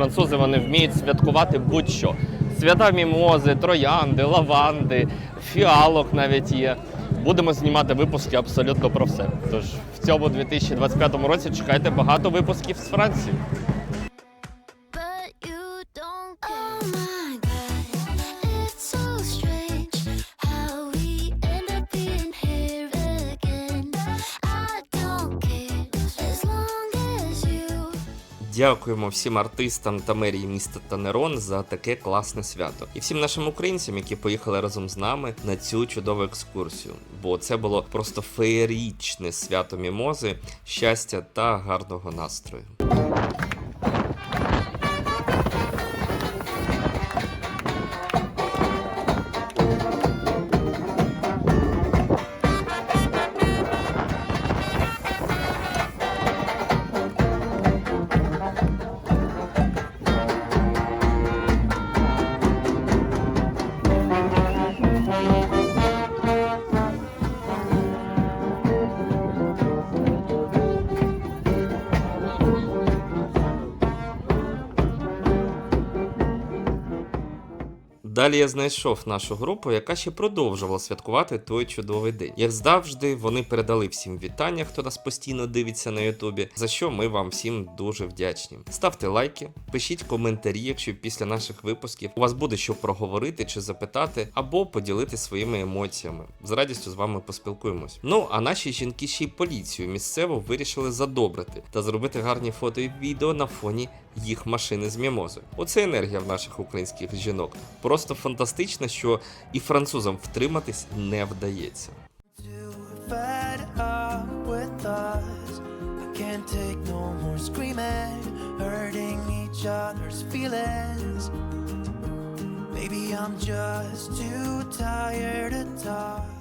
французи вони вміють святкувати будь-що. Свята мімози, троянди, лаванди, фіалок навіть є. Будемо знімати випуски абсолютно про все. Тож в цьому 2025 році чекайте багато випусків з Франції. Дякуємо всім артистам та мерії міста Танерон за таке класне свято. І всім нашим українцям, які поїхали разом з нами на цю чудову екскурсію. Бо це було просто феєрічне свято мімози, щастя та гарного настрою. Далі я знайшов нашу групу, яка ще продовжувала святкувати той чудовий день. Як завжди, вони передали всім вітання, хто нас постійно дивиться на Ютубі, за що ми вам всім дуже вдячні. Ставте лайки, пишіть коментарі, якщо після наших випусків у вас буде що проговорити чи запитати, або поділитися своїми емоціями. З радістю з вами поспілкуємось. Ну а наші жінки ще й поліцію місцево вирішили задобрити та зробити гарні фото і відео на фоні їх машини з мімозою. Оце енергія в наших українських жінок. Просто фантастично, що і французам втриматись не вдається. Maybe I'm just too tired.